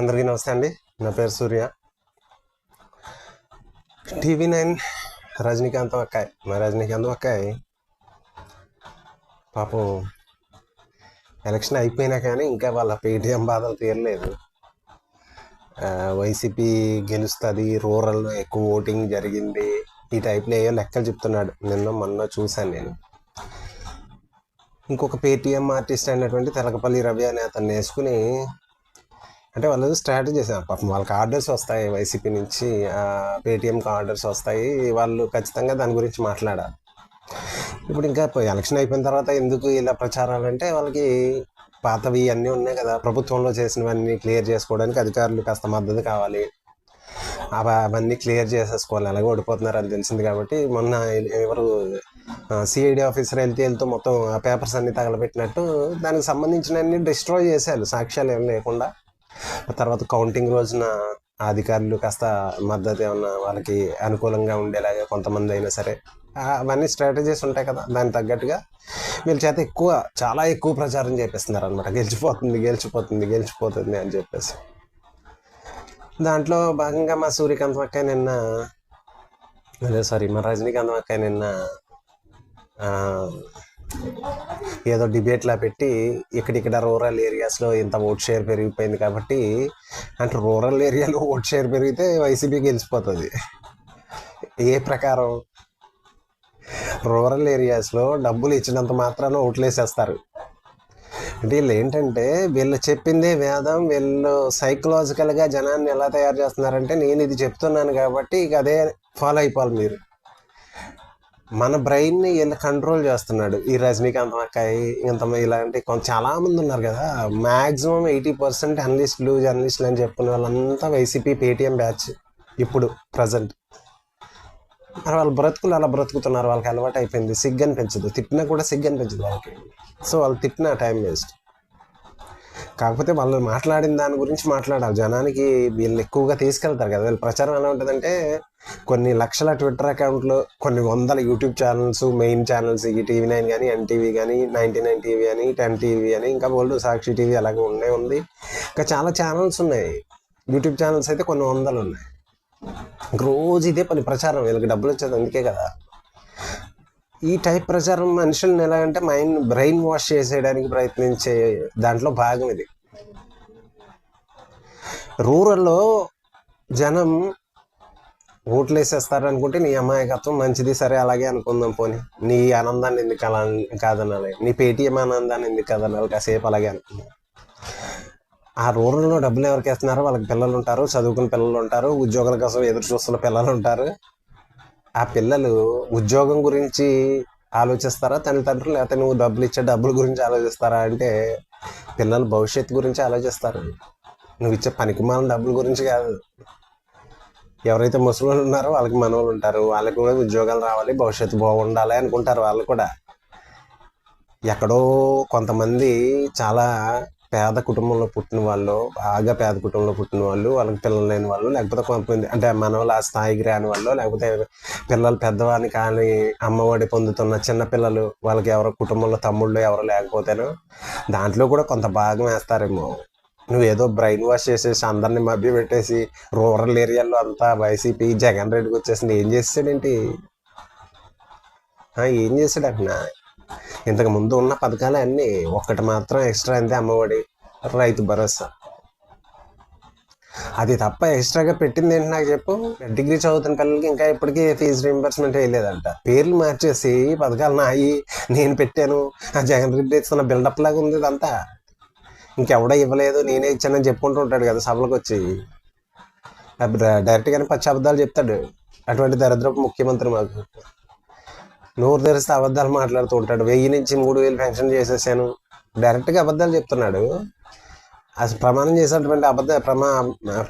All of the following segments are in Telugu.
అందరికీ నమస్తే అండి. నా పేరు సూర్య. టీవీ నైన్ రజనీకాంత్ అక్కాయ్. మా రజనీకాంత్ అక్కాయ్ పాపం ఎలక్షన్ అయిపోయినా కానీ ఇంకా వాళ్ళ పేటీఎం బాధలు తీరలేదు. వైసీపీ గెలుస్తుంది రూరల్లో ఎక్కువ ఓటింగ్ జరిగింది. ఈ టైప్లో ఏవో లెక్కలు చెప్తున్నాడు. నిన్న మొన్న చూశాను నేను. ఇంకొక పేటీఎం ఆర్టిస్ట్ అయినటువంటి తెలకపల్లి రవి అనే అతన్ని వేసుకుని అంటే వాళ్ళు స్ట్రాటజీ చేశారు. పాపం వాళ్ళకి ఆర్డర్స్ వస్తాయి వైసీపీ నుంచి పేటిఎంకి ఆర్డర్స్ వస్తాయి. వాళ్ళు ఖచ్చితంగా దాని గురించి మాట్లాడాలి. ఇప్పుడు ఇంకా ఎలక్షన్ అయిపోయిన తర్వాత ఎందుకు ఇలా ప్రచారాలు అంటే వాళ్ళకి పాతవి అన్నీ ఉన్నాయి కదా. ప్రభుత్వంలో చేసినవన్నీ క్లియర్ చేసుకోవడానికి అధికారులు కాస్త మద్దతు కావాలి. అవ- అవన్నీ క్లియర్ చేసేసుకోవాలి. అలాగే ఓడిపోతున్నారు అని తెలిసింది కాబట్టి మొన్న ఎవరు సిఐడి ఆఫీసర్ వెళ్తే వెళ్తూ మొత్తం ఆ పేపర్స్ అన్ని తగలబెట్టినట్టు దానికి సంబంధించిన అన్ని డిస్ట్రాయ్ చేశారు. సాక్ష్యాలు ఏం లేకుండా. తర్వాత కౌంటింగ్ రోజున అధికారులు కాస్త మద్దతు ఏమన్నా వాళ్ళకి అనుకూలంగా ఉండేలాగా కొంతమంది అయినా సరే అవన్నీ స్ట్రాటజీస్ ఉంటాయి కదా దానికి తగ్గట్టుగా వీళ్ళ చేత ఎక్కువ చాలా ఎక్కువ ప్రచారం చేపిస్తున్నారు అనమాట గెలిచిపోతుంది గెలిచిపోతుంది గెలిచిపోతుంది అని చెప్పేసి. దాంట్లో భాగంగా మా సూర్యకాంత్ అక్కయ్య నిన్న అదే సారీ మా రజనీకాంత్ అక్కయ్య నిన్న ఏదో డిబేట్లా పెట్టి ఇక్కడిక్కడ రూరల్ ఏరియాస్లో ఇంత ఓట్ షేర్ పెరిగిపోయింది కాబట్టి అంటే రూరల్ ఏరియాలో ఓట్ షేర్ పెరిగితే వైసీపీ గెలిచిపోతుంది. ఏ ప్రకారం? రూరల్ ఏరియాస్లో డబ్బులు ఇచ్చినంత మాత్రాన ఓట్లేసేస్తారు. అంటే వీళ్ళు ఏంటంటే వీళ్ళు చెప్పిందే వేదం వీళ్ళు సైకలాజికల్గా జనాన్ని ఎలా తయారు చేస్తున్నారంటే నేను ఇది చెప్తున్నాను కాబట్టి ఇక అదే ఫాలో అయిపోవాలి మీరు. మన బ్రెయిన్ని వీళ్ళు కంట్రోల్ చేస్తున్నాడు. ఈ రజనీకాంత్ అక్కాయి ఇంత ఇలాంటి కొంత చాలా మంది ఉన్నారు కదా. మాక్సిమం ఎయిటీ పర్సెంట్ అనలిస్టులు జర్నలిస్టులు అని చెప్పుకునే వాళ్ళంతా వైసీపీ పేటిఎం బ్యాచ్ ఇప్పుడు ప్రజెంట్ మరి వాళ్ళ బ్రతుకులు అలా బ్రతుకుతున్నారు. వాళ్ళకి అలవాటు అయిపోయింది సిగ్గు అనిపించదు తిట్టినా కూడా సిగ్గు అనిపించదు వాళ్ళకి. సో వాళ్ళు తిట్టిన టైం వేస్ట్ కాకపోతే వాళ్ళు మాట్లాడిన దాని గురించి మాట్లాడాలి. జనానికి వీళ్ళు ఎక్కువగా తీసుకెళ్తారు కదా. వీళ్ళ ప్రచారం ఎలా ఉంటుందంటే కొన్ని లక్షల ట్విట్టర్ అకౌంట్లు కొన్ని వందల యూట్యూబ్ ఛానల్స్ మెయిన్ ఛానల్స్ ఈ టీవీ నైన్ కానీ ఎన్టీవీ కానీ నైన్టీ నైన్ టీవీ అని టెన్ టీవీ అని ఇంకా ఓల్డ్ సాక్షి టీవీ అలాగే ఉండే ఉంది. ఇంకా చాలా ఛానల్స్ ఉన్నాయి. యూట్యూబ్ ఛానల్స్ అయితే కొన్ని వందలు ఉన్నాయి. రోజు ఇదే పని ప్రచారం. వీళ్ళకి డబ్బులు వచ్చేది అందుకే కదా. ఈ టైప్ ప్రచారం మనుషుల్ని ఎలా అంటే మైండ్ బ్రెయిన్ వాష్ చేసేయడానికి ప్రయత్నించే దాంట్లో భాగం ఇది. రూరల్లో జనం ఓట్లు వేసేస్తారు అనుకుంటే నీ అమాయకత్వం మంచిది సరే అలాగే అనుకుందాం పోనీ. నీ ఆనందాన్ని ఎందుకు అలా కాదనాలి? నీ పేటీఎం ఆనందాన్ని ఎందుకు కాదనాలి? కాసేపు అలాగే అనుకుందాం. ఆ రూరల్లో డబ్బులు ఎవరికి వేస్తున్నారో? వాళ్ళకి పిల్లలు ఉంటారు చదువుకున్న పిల్లలు ఉంటారు ఉద్యోగాల కోసం ఎదురు చూస్తున్న పిల్లలు ఉంటారు. ఆ పిల్లలు ఉద్యోగం గురించి ఆలోచిస్తారా? తల్లిదండ్రులు లేకపోతే నువ్వు డబ్బులు ఇచ్చే డబ్బుల గురించి ఆలోచిస్తారా? అంటే పిల్లలు భవిష్యత్తు గురించి ఆలోచిస్తారు. నువ్వు ఇచ్చే పనికి మాలిన డబ్బుల గురించి కాదు. ఎవరైతే ముసలి ఉన్నారో వాళ్ళకి మనవలు ఉంటారు వాళ్ళకి కూడా ఉద్యోగాలు రావాలి భవిష్యత్తు బాగుండాలి అనుకుంటారు వాళ్ళు కూడా. ఎక్కడో కొంతమంది చాలా పేద కుటుంబంలో పుట్టిన వాళ్ళు బాగా పేద కుటుంబంలో పుట్టిన వాళ్ళు వాళ్ళకి పిల్లలు లేని వాళ్ళు లేకపోతే కొంతమంది అంటే మనవలు ఆ స్థాయికి రాని వాళ్ళు లేకపోతే పిల్లలు పెద్దవాడిని కానీ అమ్మఒడి పొందుతున్న చిన్న పిల్లలు వాళ్ళకి ఎవరో కుటుంబంలో తమ్ముళ్ళు ఎవరు లేకపోతేనో దాంట్లో కూడా కొంత భాగం వేస్తారేమో. నువ్వు ఏదో బ్రెయిన్ వాష్ చేసేసి అందరిని మభ్య పెట్టేసి రూరల్ ఏరియాలో అంతా వైసీపీ జగన్ రెడ్డికి వచ్చేసింది. ఏం చేసాడేంటి ఏం చేశాడు అక్కడ ఇంతకు ముందు ఉన్న పథకాలు అన్నీ ఒక్కటి మాత్రం ఎక్స్ట్రా అంతే అమ్మఒడి రైతు భరోసా. అది తప్ప ఎక్స్ట్రాగా పెట్టింది ఏంటి నాకు చెప్పు? డిగ్రీ చదువుతున్న పిల్లలకి ఇంకా ఇప్పటికీ ఫీజు రీంబర్స్మెంట్ వేయలేదంట. పేర్లు మార్చేసి పథకాలు నాయి నేను పెట్టాను. ఆ జగన్ రెడ్డి ఇస్తున్న బిల్డప్ లాగా ఉంది ఇదంతా. ఇంకెవడో ఇవ్వలేదు నేనే ఇచ్చానని చెప్పుకుంటూ ఉంటాడు కదా సభలకు వచ్చి. డైరెక్ట్గానే పచ్చి అబద్ధాలు చెప్తాడు. అటువంటి దరిద్రపు ముఖ్యమంత్రి మాకు. నోరు తెరిస్తే అబద్ధాలు మాట్లాడుతూ ఉంటాడు. వెయ్యి నుంచి మూడు వేలు పెన్షన్ చేసేసాను. డైరెక్ట్గా అబద్ధాలు చెప్తున్నాడు. అసలు ప్రమాణం చేసేటువంటి అబద్ధ ప్రమా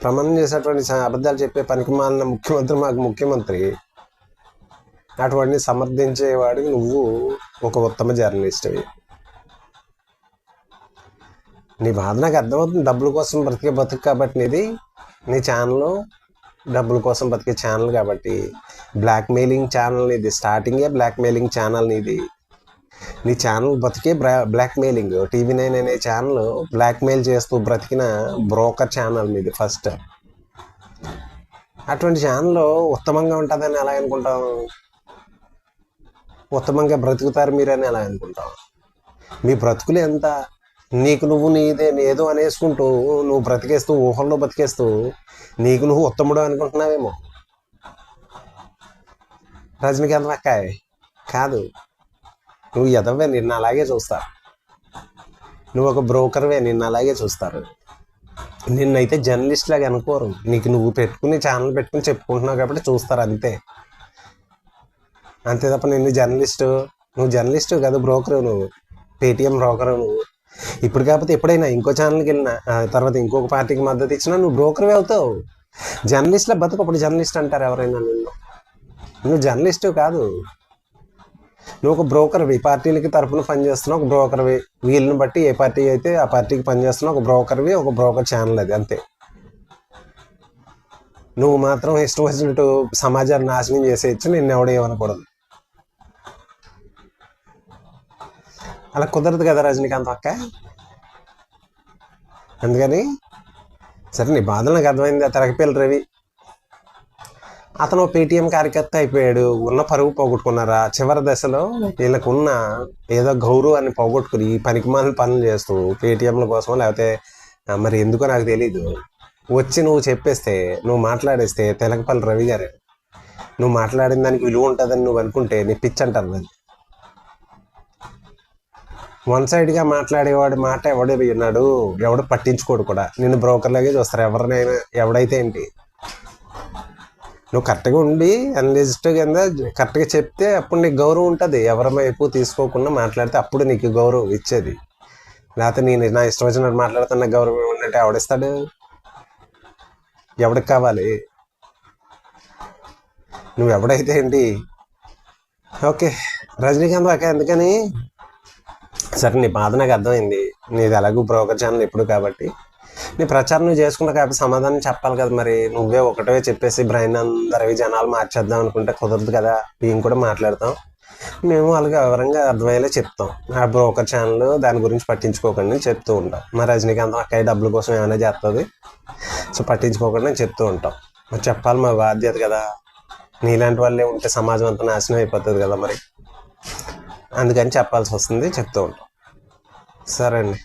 ప్రమాణం చేసేటువంటి అబద్ధాలు చెప్పే పనికి మాలిన ముఖ్యమంత్రి మాకు ముఖ్యమంత్రి. అటువంటి సమర్థించేవాడికి నువ్వు ఒక ఉత్తమ జర్నలిస్ట్వి. నీ బాధ నాకు అర్థమవుతుంది. డబ్బుల కోసం బ్రతికే బతుకు కాబట్టి నీది. నీ ఛానల్ డబ్బుల కోసం బతికే ఛానల్ కాబట్టి. బ్లాక్ మెయిలింగ్ ఛానల్ నీది. స్టార్టింగే బ్లాక్ మెయిలింగ్ ఛానల్ నీది. నీ ఛానల్ బతికే బ్లాక్ మెయిలింగ్ టీవీ నైన్ అనే ఛానల్ బ్లాక్ మెయిల్ చేస్తూ బ్రతికిన బ్రోకర్ ఛానల్ మీది ఫస్ట్ అటువంటి ఛానల్ ఉత్తమంగా ఉంటుందని ఎలా అనుకుంటాం ఉత్తమంగా బ్రతుకుతారు మీరని ఎలా అనుకుంటాం మీ బ్రతుకులు ఎంత? నీకు నువ్వు నీదే ఏదో అనేసుకుంటూ నువ్వు బ్రతికేస్తూ ఊహల్లో బ్రతికేస్తూ నీకు నువ్వు ఉత్తముడు అనుకుంటున్నావేమో. రజనీకాంత్ అక్కాయ్ కాదు. నువ్వు ఎదవే నిన్ను అలాగే చూస్తారు నువ్వు ఒక బ్రోకర్వే నిన్ను అలాగే చూస్తారు. నిన్నైతే జర్నలిస్ట్ లాగా అనుకోరు. నీకు నువ్వు పెట్టుకుని ఛానల్ పెట్టుకుని చెప్పుకుంటున్నావు కాబట్టి చూస్తారు అంతే. అంతే తప్ప నిన్ను జర్నలిస్టు నువ్వు జర్నలిస్టు కాదు బ్రోకరు నువ్వు. పేటిఎం బ్రోకరు నువ్వు. ఇప్పుడు కాకపోతే ఎప్పుడైనా ఇంకో ఛానల్కి వెళ్ళినా ఆ తర్వాత ఇంకొక పార్టీకి మద్దతు ఇచ్చినా నువ్వు బ్రోకర్వే అవుతావు. జర్నలిస్ట్ల బతుకు అప్పుడు జర్నలిస్ట్ అంటారు ఎవరైనా నిన్ను. నువ్వు జర్నలిస్టు కాదు. నువ్వు ఒక బ్రోకర్వి పార్టీలకి తరపున పనిచేస్తున్నావు ఒక బ్రోకర్వి వీళ్ళని బట్టి ఏ పార్టీ అయితే ఆ పార్టీకి పనిచేస్తున్నావు ఒక బ్రోకర్వి ఒక బ్రోకర్ ఛానల్ అది అంతే. నువ్వు మాత్రం ఇష్టం వచ్చినట్టు సమాజాన్ని నాశనం చేసేయచ్చు నేను ఎవడో అలా కుదరదు కదా రజనీకాంత్ అక్క? అందుకని సరే నీ బాధలు నాకు అర్థమైంది. ఆ తెరకపిల్ల రవి అతను పేటీఎం కార్యకర్త అయిపోయాడు. ఉన్న పరువు పోగొట్టుకున్నారా? చివరి దశలో వీళ్ళకున్న ఏదో గౌరవాన్ని పోగొట్టుకుని ఈ పనికిమాలిన పనులు చేస్తూ పేటీఎంల కోసం లేకపోతే మరి ఎందుకో నాకు తెలీదు. వచ్చి నువ్వు చెప్పేస్తే నువ్వు మాట్లాడేస్తే తెలకపల్లి రవి గారే. నువ్వు మాట్లాడిన దానికి విలువ ఉంటుందని నువ్వు అనుకుంటే నీ పిచ్ అంటారు అది వన్ సైడ్గా మాట్లాడేవాడి మాట ఎవడు విన్నాడు? ఎవడు పట్టించుకోడు కూడా. నిన్ను బ్రోకర్లాగే చూస్తారు. ఎవరినైనా ఎవడైతే ఏంటి? నువ్వు కరెక్ట్గా ఉండి అనలిస్ట్ కింద కరెక్ట్గా చెప్తే అప్పుడు నీకు గౌరవం ఉంటుంది. ఎవరి వైపు తీసుకోకుండా మాట్లాడితే అప్పుడు నీకు గౌరవం ఇచ్చేది. లేకపోతే నేను నా ఇష్టం వచ్చినట్టు మాట్లాడుతున్న గౌరవం ఉన్నట్టు ఎవడిస్తాడు? ఎవడికి కావాలి? నువ్వు ఎవడైతే ఏంటి? ఓకే. రజనీకాంత్ అక్క ఎందుకని? సరే నీ బాధ నాకు అర్థమైంది. నీది ఎలాగూ బ్రోకర్ ఛానల్ ఎప్పుడు కాబట్టి. నీ ప్రచారం నువ్వు చేసుకున్నా కాబట్టి సమాధానం చెప్పాలి కదా మరి. నువ్వే ఒకటే చెప్పేసి బ్రెయిన్ అందరివి జనాలు మార్చేద్దాం అనుకుంటే కుదరదు కదా. మేము కూడా మాట్లాడతాం. మేము వాళ్ళకి వివరంగా అర్థమయ్యేలా చెప్తాం. ఆ బ్రోకర్ ఛానల్ దాని గురించి పట్టించుకోకండి చెప్తూ ఉంటాం. మరి రజనీకాంత్ అక్కయ్య డబ్బుల కోసం ఏమైనా చేస్తుంది? సో పట్టించుకోకుండా చెప్తూ ఉంటాం. మరి చెప్పాలి మా బాధ్యత కదా. నీలాంటి వాళ్ళే ఉంటే సమాజం అంతా నాశనం అయిపోతుంది కదా మరి. అందుకని చెప్పాల్సి వస్తుంది చెప్తూ ఉంటాం. సరే అండి.